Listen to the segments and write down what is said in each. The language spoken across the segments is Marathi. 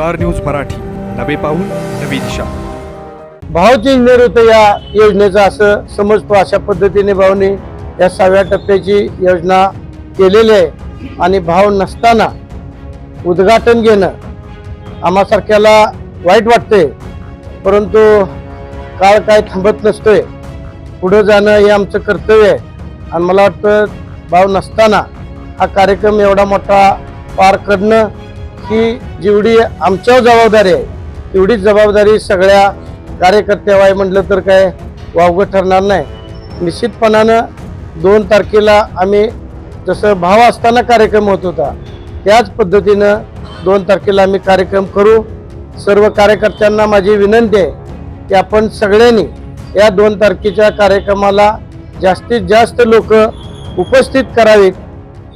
Star news Marathi. नवे पाऊल नवी दिशा. भावचे इंजिनियर होतं या योजनेचं असं समजतो अशा पद्धतीने भावने या सहाव्या टप्प्याची योजना केलेली आहे. आणि भाव नसताना उद्घाटन घेणं आम्हासारख्याला वाईट वाटते परंतु काळ काय थांबत नसतोय. पुढं जाणं हे आमचं कर्तव्य आहे. आणि मला वाटतं भाव नसताना हा कार्यक्रम एवढा मोठा पार करणं की जेवढी आमच्यावर जबाबदारी आहे तेवढीच जबाबदारी सगळ्या कार्यकर्त्यावर आहे म्हटलं तर काय वावगं ठरणार नाही. निश्चितपणानं दोन तारखेला आम्ही जसं भाव असताना कार्यक्रम होत होता त्याच पद्धतीनं दोन तारखेला आम्ही कार्यक्रम करू. सर्व कार्यकर्त्यांना माझी विनंती आहे की आपण सगळ्यांनी या दोन तारखेच्या कार्यक्रमाला जास्तीत जास्त लोक उपस्थित करावीत.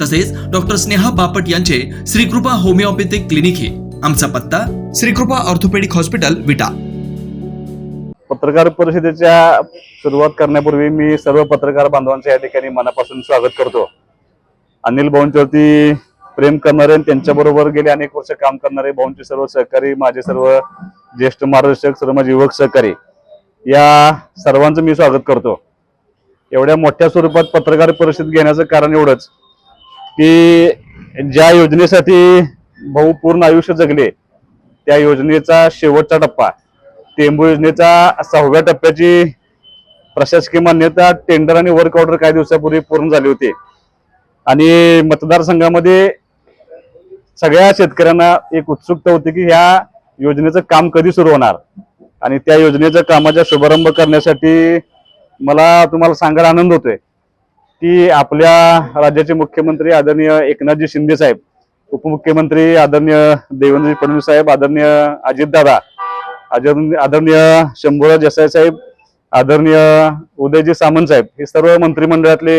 तसेच डॉक्टर स्नेहा बापट यांचे श्रीकृपा होमिओपॅथिक क्लिनिक हे. आमचा पत्ता श्रीकृपा ऑर्थोपेडिक हॉस्पिटल विटा. पत्रकार परिषदेच्या सुरुवात करण्यापूर्वी मी सर्व पत्रकार बांधवांचं या ठिकाणी मनापासून स्वागत करतो. अनिल भाऊंच्यावरती प्रेम करणारे आणि त्यांच्याबरोबर गेले अनेक वर्ष काम करणारे भाऊंचे सर्व सहकारी माझे सर्व ज्येष्ठ मार्गदर्शक सर्व माझे युवक सहकारी या सर्वांचं मी स्वागत करतो. एवढ्या मोठ्या स्वरूपात पत्रकार परिषद घेण्याचं कारण एवढंच. की ज्या योजनेसाठी भाऊ पूर्ण आयुष्य जगले त्या योजनेचा शेवटचा टप्पा टेंबू योजनेचा सहाव्या टप्प्याची प्रशासकीय मान्यता टेंडर आणि वर्क ऑर्डर काही दिवसापूर्वी पूर्ण झाली होती. आणि मतदारसंघामध्ये सगळ्या शेतकऱ्यांना एक उत्सुकता होती की ह्या योजनेचं काम कधी सुरू होणार? आणि त्या योजनेच्या कामाचा शुभारंभ करण्यासाठी मला तुम्हाला सांगायला आनंद होतोय. की आपल्या राज्याचे मुख्यमंत्री आदरणीय एकनाथजी शिंदे साहेब उपमुख्यमंत्री आदरणीय देवेंद्रजी फडणवीस साहेब आदरणीय अजितदादा आदरणीय आदरणीय शंभूराज जसाई साहेब आदरणीय उदयजी सामंत साहेब हे सर्व मंत्रिमंडळातले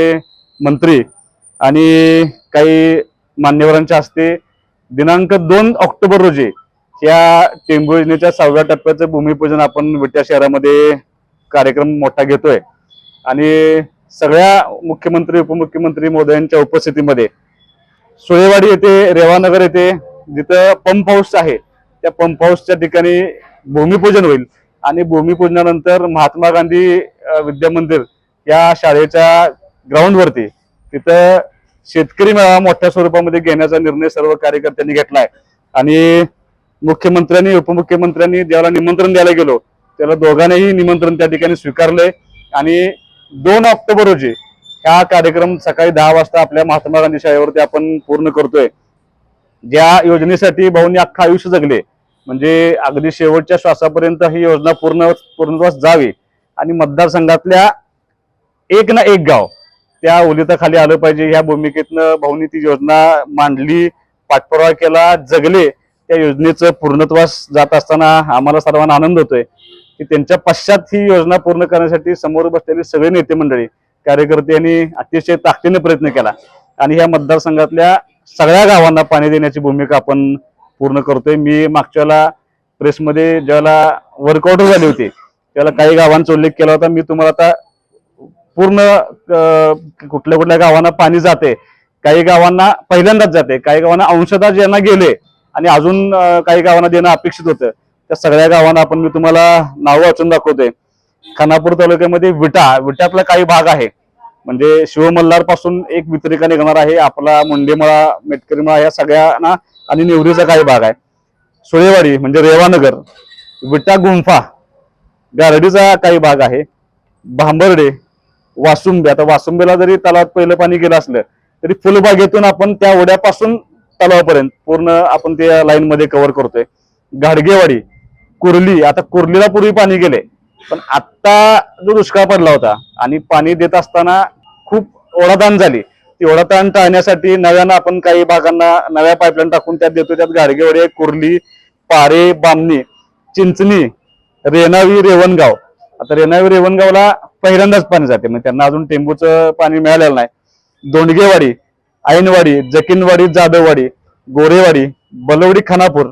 मंत्री आणि काही मान्यवरांच्या हस्ते दिनांक दोन ऑक्टोबर रोजी या टेंबू योजनेच्या सहाव्या टप्प्याचं भूमिपूजन आपण विट्या शहरामध्ये कार्यक्रम मोठा घेतोय. आणि सगळ्या मुख्यमंत्री उपमुख्यमंत्री मोदयांच्या उपस्थितीमध्ये सुळेवाडी येथे रेवानगर येथे जिथं पंप हाऊस आहे त्या पंप हाऊसच्या ठिकाणी भूमिपूजन होईल. आणि भूमिपूजनानंतर महात्मा गांधी विद्या मंदिर या शाळेच्या ग्राउंडवरती तिथं शेतकरी मेळावा मोठ्या स्वरूपामध्ये घेण्याचा निर्णय सर्व कार्यकर्त्यांनी घेतलाय आणि मुख्यमंत्र्यांनी उपमुख्यमंत्र्यांनी ज्याला निमंत्रण द्यायला गेलो त्याला दोघांनीही निमंत्रण त्या ठिकाणी स्वीकारले आणि दोन ऑक्टोबर रोजी हा कार्यक्रम सकाळी दहा वाजता आपल्या महात्मा गांधी शाळेवरती आपण पूर्ण करतोय. ज्या योजनेसाठी भाऊंनी अख्खा आयुष्य जगले म्हणजे अगदी शेवटच्या श्वासापर्यंत ही योजना पूर्ण पूर्णत्वास जावी आणि मतदारसंघातल्या एक ना एक गाव त्या ओलिताखाली आलं पाहिजे. ह्या भूमिकेतनं भाऊनी ती योजना मांडली पाठपुरावा केला जगले. त्या योजनेचं पूर्णत्वास जात असताना आम्हाला सर्वांना आनंद होतोय. की त्यांच्या पश्चात ही योजना पूर्ण करण्यासाठी समोर बसलेले सगळे नेते मंडळी कार्यकर्ते यांनी अतिशय ताकदीने प्रयत्न केला. आणि ह्या मतदारसंघातल्या सगळ्या गावांना पाणी देण्याची भूमिका आपण पूर्ण करतोय. मी मागच्या वेळेला प्रेसमध्ये ज्याला वर्कआउट झाली होती त्याला काही गावांचा उल्लेख केला होता. मी तुम्हाला आता पूर्ण कुठल्या कुठल्या गावांना पाणी जाते काही गावांना पहिल्यांदाच जाते काही गावांना अंशतः ज्यांना गेले आणि अजून काही गावांना देणं अपेक्षित होतं. त्या सगळ्या गावांना आपण मी तुम्हाला नावं वाचून दाखवतोय खानापूर तालुक्यामध्ये विटा विट्यातला काही भाग आहे. म्हणजे शिवमल्हारपासून एक वितरिका निघणार आहे. आपला मुंडेमळा मेटकरीमळा या सगळ्यांना आणि निवडीचा काही भाग आहे. सुळेवाडी म्हणजे रेवानगर विटा गुंफा गारडीचा काही भाग आहे. भांबर्डे वासुंबे. आता वासुंबेला जरी तलावात पहिलं पाणी गेलं असलं तरी फुलबागेतून आपण त्या ओढ्यापासून तलावापर्यंत पूर्ण आपण त्या लाईनमध्ये कव्हर करतोय. गाडगेवाडी कुर्ली आता कुर्लीला पूर्वी पाणी गेले पण आता जो दुष्काळ पडला होता आणि पाणी देत असताना खूप ओढाताण झाली. ती ओढाताण टाळण्यासाठी नव्यानं आपण काही भागांना नव्या पाईपलाईन टाकून त्यात देतो त्यात गाडगेवाडी कुर्ली पारे बामणी चिंचणी रेणावी रेवणगाव. आता रेणावी रेवणगावला पहिल्यांदाच पाणी जाते म्हणजे त्यांना अजून टेंबूचं पाणी मिळालेलं नाही. दोंडगेवाडी ऐनवाडी जकिनवाडी जाधववाडी गोरेवाडी बलवडी खानापूर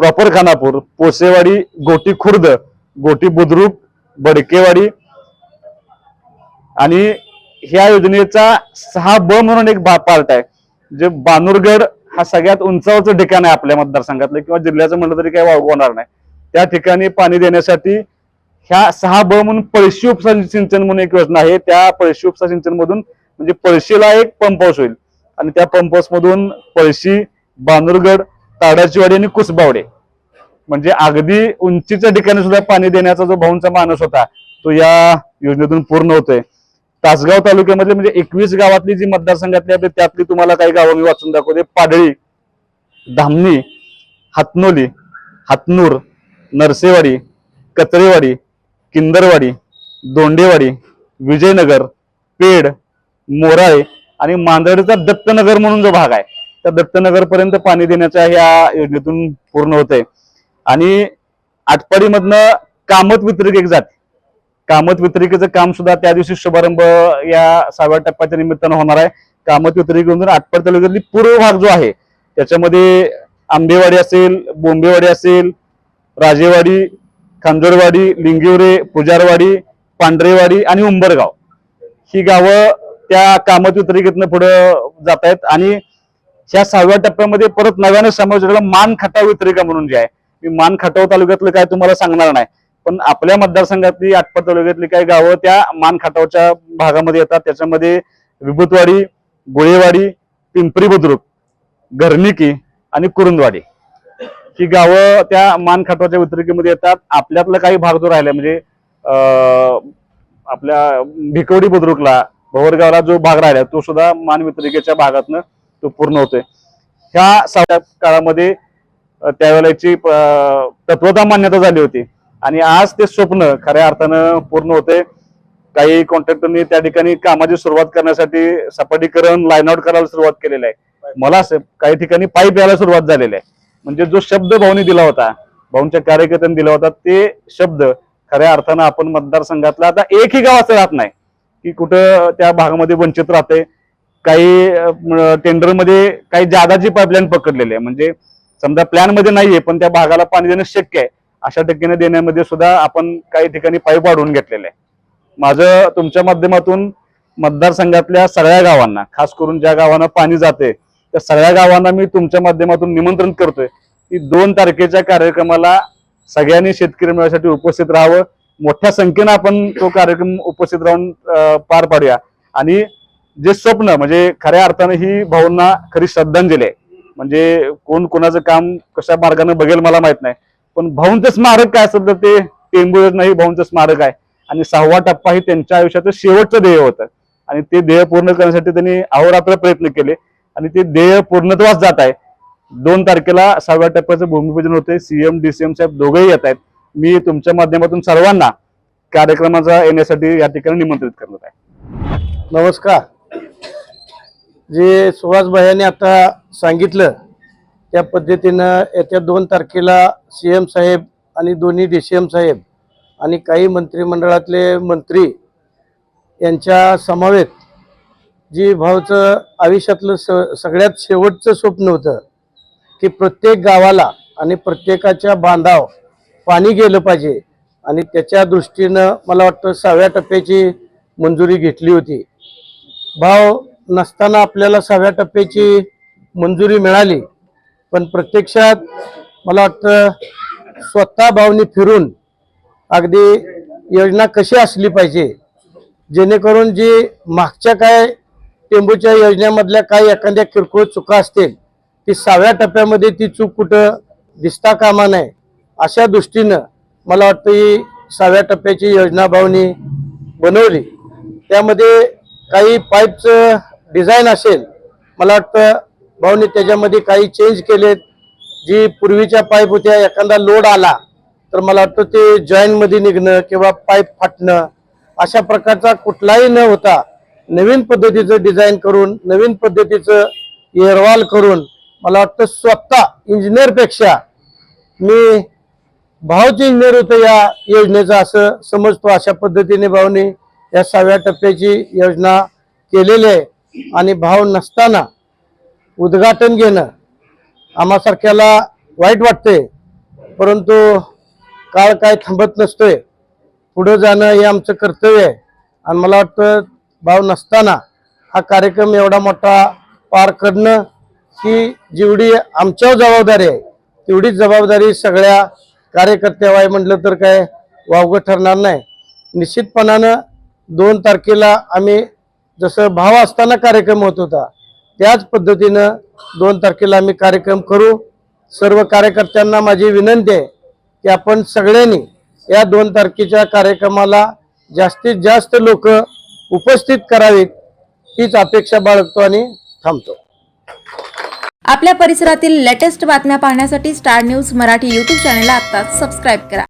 प्रॉपर खानापूर पोसेवाडी गोटी खुर्द गोटी बुद्रुक बडकेवाडी. आणि ह्या योजनेचा सहा ब म्हणून एक पार्ट आहे. जे बानूरगड हा सगळ्यात उंचावरचं ठिकाण आहे आपल्या मतदारसंघातलं किंवा जिल्ह्याचं म्हणलं तरी काही वाव होणार नाही. त्या ठिकाणी पाणी देण्यासाठी ह्या सहा ब म्हणून पळशी उपसा सिंचन म्हणून एक योजना आहे. त्या पळशी उपसा सिंचन मधून म्हणजे पळशीला एक पंप हाऊस होईल. आणि त्या पंप हाऊस मधून पळशी बानूरगड ताडाचीवाडी आणि कुसबावडे. म्हणजे अगदी उंचीच्या ठिकाणी सुद्धा पाणी देण्याचा जो भाऊंचा मानस होता तो या योजनेतून पूर्ण होतोय. तासगाव तालुक्यामध्ये म्हणजे एकवीस गावातली जी मतदारसंघातली आपली त्यातली तुम्हाला काही गावं मी वाचून दाखवते. पाडळी धामणी हातनोली हातनूर नरसेवाडी कचरेवाडी किंदरवाडी दोंडेवाडी विजयनगर पेड मोराळे आणि मांदळचा दत्तनगर म्हणून जो भाग आहे. त्या दत्तनगर पर्यंत पाणी देण्याच्या ह्या योजनेतून पूर्ण होतंय. आणि आटपाडीमधनं कामत वितरिक एक जाते. कामत वितरिकेचं काम सुद्धा त्या दिवशी शुभारंभ या सहाव्या टप्प्याच्या निमित्तानं होणार आहे. कामत वितरिकेमधून आटपाडी तालुक्यातली पूर्व भाग जो आहे त्याच्यामध्ये आंबेवाडी असेल बोंबेवाडी असेल राजेवाडी खांजोरवाडी लिंगिवरे पुजारवाडी पांढरेवाडी आणि उंबरगाव. ही गावं त्या कामत वितरिकेतनं पुढं जात आहेत आणि ह्या सहाव्या टप्प्यामध्ये परत नव्यानं समावेश मान खटाव वितरिका म्हणून जे आहे. मी मान खटाव तालुक्यातलं काय तुम्हाला सांगणार नाही. पण आपल्या मतदारसंघातली आटपाड तालुक्यातली काही गावं त्या मान खटावच्या भागामध्ये येतात. त्याच्यामध्ये विभूतवाडी गोळेवाडी पिंपरी बुद्रुक घरनिकी आणि कुरुंदवाडी ही गावं त्या मान खटावच्या वितरिकेमध्ये येतात. आपल्यातला काही भाग जो राहिला म्हणजे आपल्या भिकवडी बुद्रुकला भवरगावला जो भाग राहिला तो सुद्धा मान वितरिकेच्या भागातनं तो पूर्ण होतोय. ह्या सगळ्या काळामध्ये त्यावेळेची तत्वता मान्यता झाली होती. आणि आज ते स्वप्न खऱ्या अर्थानं पूर्ण होते काही कॉन्ट्रॅक्टरनी त्या ठिकाणी कामाची सुरुवात करण्यासाठी सपाटीकरण लाईन आउट करायला सुरुवात केलेली आहे. मला असं काही ठिकाणी पाईप यायला सुरुवात झालेली आहे. म्हणजे जो शब्द भाऊनी दिला होता भाऊंच्या कार्यकर्त्यांनी दिला होता ते शब्द खऱ्या अर्थानं आपण मतदारसंघातला आता एकही गाव असं राहत नाही. की कुठं त्या भागामध्ये वंचित राहते काही टेंडरमध्ये काही जादाची पाईपलाईन पकडलेली आहे. म्हणजे समजा प्लॅनमध्ये नाहीये पण त्या भागाला पाणी देणं शक्य आहे. अशा टक्केने देण्यामध्ये सुद्धा आपण काही ठिकाणी पाईप वाढवून घेतलेले आहे. माझं तुमच्या माध्यमातून मतदारसंघातल्या सगळ्या गावांना खास करून ज्या गावांना पाणी जाते त्या सगळ्या गावांना मी तुमच्या माध्यमातून निमंत्रण करतोय की दोन तारखेच्या कार्यक्रमाला सगळ्यांनी शेतकरी मेळाव्यासाठी उपस्थित राहावं. मोठ्या संख्येनं आपण तो कार्यक्रम उपस्थित राहून पार पाडूया. आणि जे स्वप्न म्हणजे खऱ्या अर्थानं ही भाऊंना खरी श्रद्धांजली आहे. म्हणजे कोण कोणाचं काम कशा मार्गाने बघेल मला माहीत नाही. पण भाऊंचं स्मारक काय असेल तर ते टेंबू नाही भाऊंचं स्मारक आहे. आणि सहावा टप्पा ही त्यांच्या आयुष्याचं शेवटचं ध्येय होतं. आणि ते ध्येय पूर्ण करण्यासाठी त्यांनी अहोरात्र प्रयत्न केले. आणि ते ध्येय पूर्णत्वास जात आहे. दोन तारखेला सहाव्या टप्प्याचं भूमिपूजन होते सीएम डीसीएम साहेब दोघेही येत आहेत. मी तुमच्या माध्यमातून सर्वांना कार्यक्रमाचा येण्यासाठी या ठिकाणी निमंत्रित करत आहे. नमस्कार. जे सुभाषभाईने आता सांगितलं त्या पद्धतीनं येत्या दोन तारखेला सी एम साहेब आणि दोन्ही डी सी एम साहेब आणि काही मंत्रिमंडळातले मंत्री यांच्या समवेत जी भावचं आयुष्यातलं स सगळ्यात शेवटचं स्वप्न होतं की प्रत्येक गावाला आणि प्रत्येकाच्या बांधाव पाणी गेलं पाहिजे आणि त्याच्या दृष्टीनं मला वाटतं सहाव्या टप्प्याची मंजुरी घेतली होती. भाव नसताना आपल्याला सहाव्या टप्प्याची मंजुरी मिळाली. पण प्रत्यक्षात मला वाटतं स्वतः भावनी फिरून अगदी योजना कशी असली पाहिजे जेणेकरून जी मागच्या काय टेंबूच्या योजनेमधल्या काही एखाद्या किरकोळ चुका असतील ती सहाव्या टप्प्यामध्ये ती चूक कुठं दिसता कामा नये अशा दृष्टीनं मला वाटतं ही सहाव्या टप्प्याची योजना भावनी बनवली. त्यामध्ये काही पाईपचं डिझाईन असेल मला वाटतं भाऊनी त्याच्यामध्ये काही चेंज केलेत. जी पूर्वीच्या पाईप होत्या एखादा लोड आला तर मला वाटतं ते जॉईनमध्ये निघणं किंवा पाईप फाटणं अशा प्रकारचा कुठलाही न होता नवीन पद्धतीचं डिझाईन करून नवीन पद्धतीचं एरवाल करून मला वाटतं स्वतः इंजिनियरपेक्षा मी भाऊच इंजिनियर होतं या योजनेचं असं समजतो. अशा पद्धतीने भाऊने या सहाव्या टप्प्याची योजना केलेली आहे. आणि भाव नसताना उद्घाटन घेणं आम्हासारख्याला वाईट वाटते परंतु काळ काय थांबत नसतोय. पुढं जाणं हे आमचं कर्तव्य आहे. आणि मला वाटतं भाव नसताना हा कार्यक्रम एवढा मोठा पार करणं ही जेवढी आमच्यावर जबाबदारी आहे तेवढीच जबाबदारी सगळ्या कार्यकर्त्यावर आहे म्हटलं तर काय वावगं ठरणार नाही. निश्चितपणानं दोन तारखेला आम्ही जसं भाव असताना कार्यक्रम होत होता त्याच पद्धतीनं दोन तारखेला आम्ही कार्यक्रम करू. सर्व कार्यकर्त्यांना माझी विनंती आहे की आपण सगळ्यांनी या दोन तारखेच्या कार्यक्रमाला जास्तीत जास्त लोक उपस्थित करावीत हीच अपेक्षा बाळगतो आणि थांबतो. आपल्या परिसरातील लेटेस्ट बातम्या पाहण्यासाठी स्टार न्यूज मराठी यूट्यूब चॅनलला आत्ताच सबस्क्राईब करा.